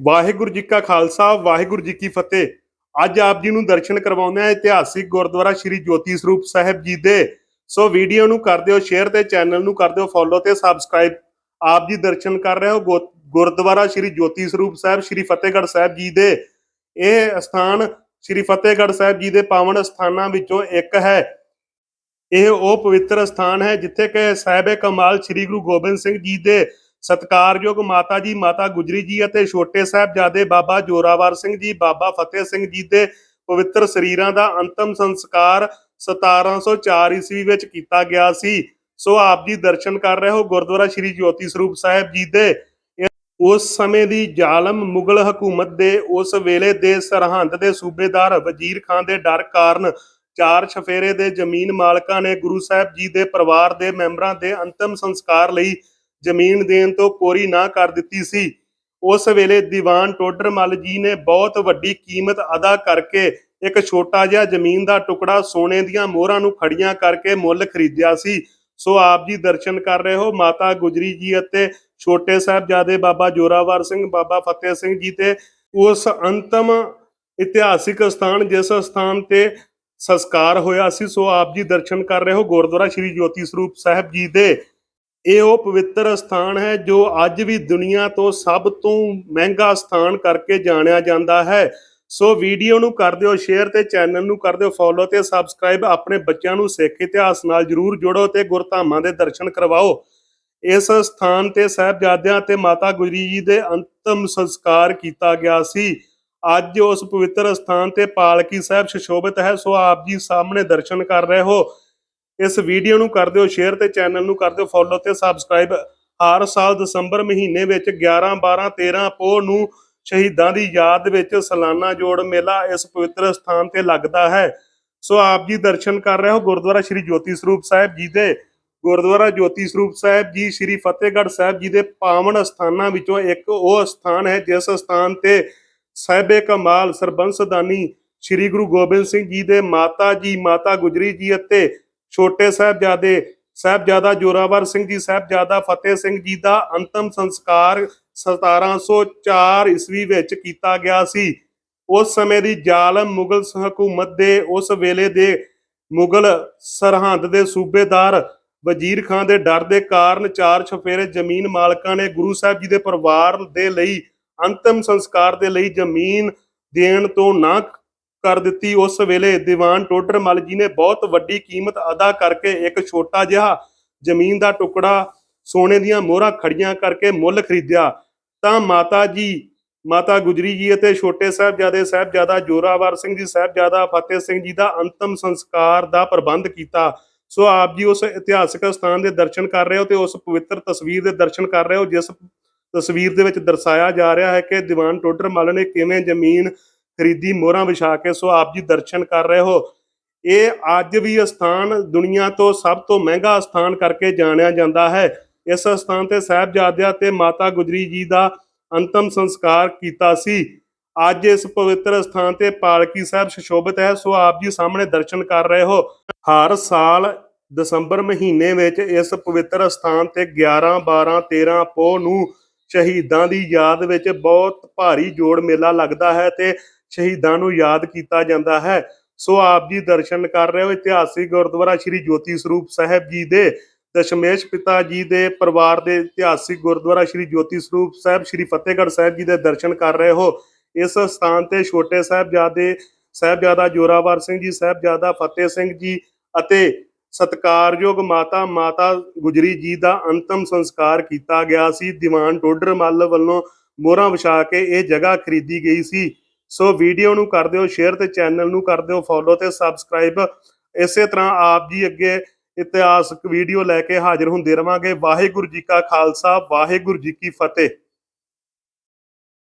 ਵਾਹਿਗੁਰੂ ਜੀ ਕਾ ਖਾਲਸਾ, ਵਾਹਿਗੁਰੂ ਜੀ ਕੀ ਫਤਿਹ। ਅੱਜ ਆਪ ਜੀ ਨੂੰ ਦਰਸ਼ਨ ਕਰਵਾਉਂਦੇ ਆ ਇਤਿਹਾਸਿਕ ਗੁਰਦੁਆਰਾ ਸ੍ਰੀ ਜੋਤੀ ਸਰੂਪ ਸਾਹਿਬ ਜੀ ਦੇ। ਸੋ ਵੀਡੀਓ ਨੂੰ ਕਰ ਦਿਓ ਸ਼ੇਅਰ ਤੇ ਚੈਨਲ ਨੂੰ ਕਰ ਦਿਓ ਫੋਲੋ ਤੇ ਸਬਸਕ੍ਰਾਈਬ ਆਪ ਜੀ ਦਰਸ਼ਨ ਕਰ ਰਹੇ ਹੋ ਗੁ- ਗੁਰਦੁਆਰਾ ਸ੍ਰੀ ਜੋਤੀ ਸਰੂਪ ਸਾਹਿਬ, ਸ੍ਰੀ ਫਤਿਹਗੜ੍ਹ ਸਾਹਿਬ ਜੀ ਦੇ। ਇਹ ਸਥਾਨ ਸ੍ਰੀ ਫਤਿਹਗੜ੍ਹ ਸਾਹਿਬ ਜੀ ਦੇ ਪਾਵਨ ਸਥਾਨਾਂ ਵਿੱਚੋਂ ਇੱਕ ਹੈ। ਇਹ ਉਹ ਪਵਿੱਤਰ ਸਥਾਨ ਹੈ ਜਿੱਥੇ ਕਿ ਸਾਹਿਬੇ ਕਮਾਲ ਸ੍ਰੀ ਗੁਰੂ ਗੋਬਿੰਦ ਸਿੰਘ ਜੀ ਦੇ ਸਤਕਾਰਯੋਗ ਮਾਤਾ ਜੀ, ਮਾਤਾ ਗੁਜਰੀ ਜੀ ਅਤੇ ਛੋਟੇ ਸਾਹਿਬਜ਼ਾਦੇ ਬਾਬਾ ਜੋਰਾਵਰ ਸਿੰਘ ਜੀ, ਬਾਬਾ ਫਤਿਹ ਸਿੰਘ ਜੀ ਦੇ ਪਵਿੱਤਰ ਸਰੀਰਾਂ ਦਾ ਅੰਤਮ ਸੰਸਕਾਰ 1704 ਈਸਵੀ ਵਿੱਚ ਕੀਤਾ ਗਿਆ ਸੀ। ਸੋ ਆਪ ਜੀ ਦਰਸ਼ਨ ਕਰ ਰਹੇ ਹੋ ਗੁਰਦੁਆਰਾ ਸ੍ਰੀ ਜੋਤੀ ਸਰੂਪ ਸਾਹਿਬ ਜੀ ਦੇ। ਉਸ ਸਮੇਂ ਦੀ ਜ਼ਾਲਮ ਮੁਗਲ ਹਕੂਮਤ ਦੇ ਉਸ ਵੇਲੇ ਦੇ ਸਰਹੰਦ ਦੇ ਸੂਬੇਦਾਰ ਵਜ਼ੀਰ ਖਾਨ ਦੇ ਡਰ ਕਾਰਨ ਚਾਰ ਛਫੇਰੇ ਦੇ ਜ਼ਮੀਨ ਮਾਲਕਾਂ ਨੇ ਗੁਰੂ ਸਾਹਿਬ ਜੀ ਦੇ ਪਰਿਵਾਰ ਦੇ ਮੈਂਬਰਾਂ ਦੇ ਅੰਤਮ ਸੰਸਕਾਰ ਲਈ ਜ਼ਮੀਨ ਦੇਣ ਤੋਂ ਕੋਰੀ ਨਾ ਕਰ ਦਿੱਤੀ ਸੀ। ਉਸ ਵੇਲੇ ਦੀਵਾਨ ਟੋਡਰਮਲ ਜੀ ਨੇ ਬਹੁਤ ਵੱਡੀ ਕੀਮਤ ਅਦਾ ਕਰਕੇ ਇੱਕ ਛੋਟਾ ਜਿਹਾ ਜ਼ਮੀਨ ਦਾ ਟੁਕੜਾ ਸੋਨੇ ਦੀਆਂ ਮੋਹਰਾਂ ਨੂੰ ਖੜੀਆਂ ਕਰਕੇ ਮੁੱਲ ਖਰੀਦਿਆ ਸੀ। ਸੋ ਆਪ ਜੀ ਦਰਸ਼ਨ ਕਰ ਰਹੇ ਹੋ। ਮਾਤਾ ਗੁਜਰੀ ਜੀ ਅਤੇ ਛੋਟੇ ਸਾਹਿਬਜ਼ਾਦੇ ਬਾਬਾ ਜੋਰਾਵਰ ਸਿੰਘ, ਬਾਬਾ ਫਤਿਹ ਸਿੰਘ ਜੀ ਤੇ ਉਸ ਅੰਤਮ ਇਤਿਹਾਸਿਕ ਸਥਾਨ, ਜਿਸ ਸਥਾਨ ਤੇ ਸੰਸਕਾਰ ਹੋਇਆ ਸੀ। ਸੋ ਆਪ ਜੀ ਦਰਸ਼ਨ ਕਰ ਰਹੇ ਹੋ। ਗੁਰਦੁਆਰਾ ਸ੍ਰੀ ਜੋਤੀ ਸਰੂਪ ਸਾਹਿਬ ਜੀ ਦੇ ਇਹ ਉਹ ਪਵਿੱਤਰ ਸਥਾਨ ਹੈ ਜੋ ਅੱਜ ਵੀ ਦੁਨੀਆ ਤੋਂ ਸਭ ਤੋਂ ਮਹਿੰਗਾ ਸਥਾਨ ਕਰਕੇ ਜਾਣਿਆ ਜਾਂਦਾ ਹੈ। ਸੋ ਵੀਡੀਓ ਨੂੰ ਕਰ ਦਿਓ, ਸ਼ੇਅਰ ਤੇ ਚੈਨਲ ਨੂੰ ਕਰ ਦਿਓ ਫੋਲੋ ਤੇ ਸਬਸਕ੍ਰਾਈਬ ਆਪਣੇ ਬੱਚਿਆਂ ਨੂੰ ਸਿੱਖ ਇਤਿਹਾਸ ਨਾਲ ਜਰੂਰ ਜੋੜੋ ਤੇ ਗੁਰਧਾਮਾਂ ਦੇ ਦਰਸ਼ਨ ਕਰਵਾਓ। ਇਸ ਸਥਾਨ ਤੇ ਸਾਹਿਬਜ਼ਾਦਿਆਂ ਤੇ ਮਾਤਾ ਗੁਜਰੀ ਜੀ ਦੇ ਅੰਤਮ ਸੰਸਕਾਰ ਕੀਤਾ ਗਿਆ ਸੀ। ਅੱਜ ਉਸ ਪਵਿੱਤਰ ਸਥਾਨ ਤੇ ਪਾਲਕੀ ਸਾਹਿਬ ਸ਼ੋਭਿਤ ਹੈ, ਸੋ ਆਪ ਜੀ ਸਾਹਮਣੇ ਦਰਸ਼ਨ ਕਰ ਰਹੇ ਹੋ। ਇਸ ਵੀਡੀਓ ਨੂੰ ਕਰ ਦਿਓ ਸ਼ੇਅਰ ਤੇ ਚੈਨਲ ਨੂੰ ਕਰ ਦਿਓ ਫੋਲੋ ਤੇ ਸਬਸਕ੍ਰਾਈਬ ਹਰ ਸਾਲ ਦਸੰਬਰ ਮਹੀਨੇ ਵਿੱਚ 11 12 13 ਪੋਹ ਨੂੰ ਸ਼ਹੀਦਾਂ ਦੀ ਯਾਦ ਵਿੱਚ ਸਾਲਾਨਾ ਜੋੜ ਮੇਲਾ ਇਸ ਪਵਿੱਤਰ ਸਥਾਨ ਤੇ ਲੱਗਦਾ ਹੈ। ਸੋ ਆਪ ਜੀ ਦਰਸ਼ਨ ਕਰ ਰਹੇ ਹੋ ਗੁਰਦੁਆਰਾ ਸ੍ਰੀ ਜੋਤੀ ਸਰੂਪ ਸਾਹਿਬ ਜੀ ਦੇ। ਗੁਰਦੁਆਰਾ ਜੋਤੀ ਸਰੂਪ ਸਾਹਿਬ ਜੀ, ਸ੍ਰੀ ਫਤਿਹਗੜ੍ਹ ਸਾਹਿਬ ਜੀ ਦੇ ਪਾਵਨ ਸਥਾਨਾਂ ਵਿੱਚੋਂ ਇੱਕ ਉਹ ਸਥਾਨ ਹੈ, ਜਿਸ ਸਥਾਨ ਤੇ ਸਾਹਿਬੇ ਕਮਾਲ ਸਰਬੰਸਦਾਨੀ ਸ੍ਰੀ ਗੁਰੂ ਗੋਬਿੰਦ ਸਿੰਘ ਜੀ ਦੇ ਮਾਤਾ ਜੀ, ਮਾਤਾ ਗੁਜਰੀ ਜੀ ਅਤੇ ਛੋਟੇ ਸਾਹਿਬਜ਼ਾਦੇ ਸਾਹਿਬਜ਼ਾਦਾ ਜੋਰਾਵਰ ਸਿੰਘ ਜੀ, ਸਾਹਿਬਜ਼ਾਦਾ ਫਤਿਹ ਸਿੰਘ ਜੀ ਦਾ ਅੰਤਮ ਸੰਸਕਾਰ 1704 ਈਸਵੀ ਵਿੱਚ ਕੀਤਾ ਗਿਆ ਸੀ। ਉਸ ਸਮੇਂ ਦੀ ਜ਼ਾਲਮ ਮੁਗਲ ਹਕੂਮਤ ਦੇ ਉਸ ਵੇਲੇ ਦੇ ਮੁਗਲ ਸਰਹੰਦ ਦੇ ਸੂਬੇਦਾਰ ਵਜ਼ੀਰ ਖਾਨ ਦੇ ਡਰ ਦੇ ਕਾਰਨ ਚਾਰ ਛਫੇਰੇ ਜ਼ਮੀਨ ਮਾਲਕਾਂ ਨੇ ਗੁਰੂ ਸਾਹਿਬ ਜੀ ਦੇ ਪਰਿਵਾਰ ਦੇ ਲਈ ਅੰਤਮ ਸੰਸਕਾਰ ਦੇ ਲਈ ਜ਼ਮੀਨ ਦੇਣ ਤੋਂ ਨਾ ਕਰ ਦਿੱਤੀ। ਉਸ ਵੇਲੇ ਦੀਵਾਨ ਟੋਡਰਮਲ ਜੀ ਨੇ ਬਹੁਤ ਵੱਡੀ ਕੀਮਤ ਅਦਾ ਕਰਕੇ ਇੱਕ ਛੋਟਾ ਜਿਹਾ ਜ਼ਮੀਨ ਦਾ ਟੁਕੜਾ ਸੋਨੇ ਦੀਆਂ ਮੋਹਰਾਂ ਖੜੀਆਂ ਕਰਕੇ ਮੁੱਲ ਖਰੀਦਿਆ। ਤਾਂ ਮਾਤਾ ਜੀ, ਮਾਤਾ ਗੁਜਰੀ ਜੀ ਅਤੇ ਛੋਟੇ ਸਾਹਿਬਜ਼ਾਦੇ ਸਾਹਿਬਜ਼ਾਦਾ ਜੋਰਾਵਰ ਸਿੰਘ ਜੀ, ਸਾਹਿਬਜ਼ਾਦਾ ਫਤਿਹ ਸਿੰਘ ਜੀ ਦਾ ਅੰਤਮ ਸੰਸਕਾਰ ਦਾ ਪ੍ਰਬੰਧ ਕੀਤਾ। ਸੋ ਆਪ ਜੀ ਉਸ ਇਤਿਹਾਸਕ ਸਥਾਨ ਦੇ ਦਰਸ਼ਨ ਕਰ ਰਹੇ ਹੋ ਤੇ ਉਸ ਪਵਿੱਤਰ ਤਸਵੀਰ ਦੇ ਦਰਸ਼ਨ ਕਰ ਰਹੇ ਹੋ, ਜਿਸ ਤਸਵੀਰ ਦੇ ਵਿੱਚ ਦਰਸਾਇਆ ਜਾ ਰਿਹਾ ਹੈ ਕਿ ਦੀਵਾਨ ਟੋਡਰ ਟੋਡਰਮਲ ਨੇ ਕਿਵੇਂ ਜ਼ਮੀਨ ਖਰੀਦੀ ਮੋਹਰਾਂ ਵਿਛਾ ਕੇ ਸੋ ਆਪ ਜੀ ਦਰਸ਼ਨ ਕਰ ਰਹੇ ਹੋ। ਇਹ ਅੱਜ ਵੀ ਇਹ ਸਥਾਨ ਦੁਨੀਆ ਤੋਂ ਸਭ ਤੋਂ ਮਹਿੰਗਾ ਸਥਾਨ ਕਰਕੇ ਜਾਣਿਆ ਜਾਂਦਾ ਹੈ। ਇਸ ਸਥਾਨ ਤੇ ਸਾਹਿਬਜ਼ਾਦਿਆਂ ਤੇ ਮਾਤਾ ਗੁਜਰੀ ਜੀ ਦਾ ਅੰਤਮ ਸੰਸਕਾਰ ਕੀਤਾ ਸੀ। ਅੱਜ ਇਸ ਪਵਿੱਤਰ ਸਥਾਨ ਤੇ ਪਾਲਕੀ ਸਾਹਿਬ ਸ਼ੋਭਿਤ ਹੈ, ਸੋ ਆਪ ਜੀ ਸਾਹਮਣੇ ਦਰਸ਼ਨ ਕਰ ਰਹੇ ਹੋ। ਹਰ ਸਾਲ ਦਸੰਬਰ ਮਹੀਨੇ ਵਿੱਚ ਇਸ ਪਵਿੱਤਰ ਸਥਾਨ ਤੇ 11 12 13 ਪੋਹ ਨੂੰ ਸ਼ਹੀਦਾਂ ਦੀ ਯਾਦ ਵਿੱਚ ਬਹੁਤ ਭਾਰੀ ਜੋੜ ਮੇਲਾ ਲੱਗਦਾ ਹੈ ਤੇ ਸ਼ਹੀਦਾਂ ਨੂੰ ਯਾਦ ਕੀਤਾ ਜਾਂਦਾ ਹੈ। ਸੋ ਆਪ ਜੀ ਦਰਸ਼ਨ ਕਰ ਰਹੇ ਹੋ ਇਤਿਹਾਸਿਕ ਗੁਰਦੁਆਰਾ ਸ੍ਰੀ ਜੋਤੀ ਸਰੂਪ ਸਾਹਿਬ ਜੀ ਦੇ। ਦਸ਼ਮੇਸ਼ ਪਿਤਾ ਜੀ ਦੇ ਪਰਿਵਾਰ ਦੇ ਇਤਿਹਾਸਿਕ ਗੁਰਦੁਆਰਾ ਸ੍ਰੀ ਜੋਤੀ ਸਰੂਪ ਸਾਹਿਬ, ਸ੍ਰੀ ਫਤਿਹਗੜ੍ਹ ਸਾਹਿਬ ਜੀ ਦੇ ਦਰਸ਼ਨ ਕਰ ਰਹੇ ਹੋ। ਇਸ ਸਥਾਨ ਤੇ ਛੋਟੇ ਸਾਹਿਬਜ਼ਾਦੇ ਸਾਹਿਬਜ਼ਾਦਾ ਜੋਰਾਵਰ ਸਿੰਘ ਜੀ, ਸਾਹਿਬਜ਼ਾਦਾ ਫਤਿਹ ਸਿੰਘ ਜੀ ਅਤੇ ਸਤਕਾਰਯੋਗ ਮਾਤਾ ਮਾਤਾ ਗੁਜਰੀ ਜੀ ਦਾ ਅੰਤਮ ਸੰਸਕਾਰ ਕੀਤਾ ਗਿਆ ਸੀ। ਦੀਵਾਨ ਟੋਡਰ ਮੱਲ ਵੱਲੋਂ ਮੋਹਰਾਂ ਵਿਛਾ ਕੇ ਇਹ ਜਗ੍ਹਾ ਖਰੀਦੀ ਗਈ ਸੀ। ਸੋ ਵੀਡੀਓ ਨੂੰ ਕਰ ਦਿਓ ਸ਼ੇਅਰ ਤੇ ਚੈਨਲ ਨੂੰ ਕਰ ਦਿਓ ਫੋਲੋ ਤੇ ਸਬਸਕ੍ਰਾਈਬ ਇਸੇ ਤਰ੍ਹਾਂ ਆਪ ਜੀ ਅੱਗੇ ਇਤਿਹਾਸਕ ਵੀਡੀਓ ਲੈ ਕੇ ਹਾਜ਼ਰ ਹੁੰਦੇ ਰਵਾਂਗੇ। ਵਾਹਿਗੁਰੂ ਜੀ ਕਾ ਖਾਲਸਾ, ਵਾਹਿਗੁਰੂ ਜੀ ਕੀ ਫਤਿਹ।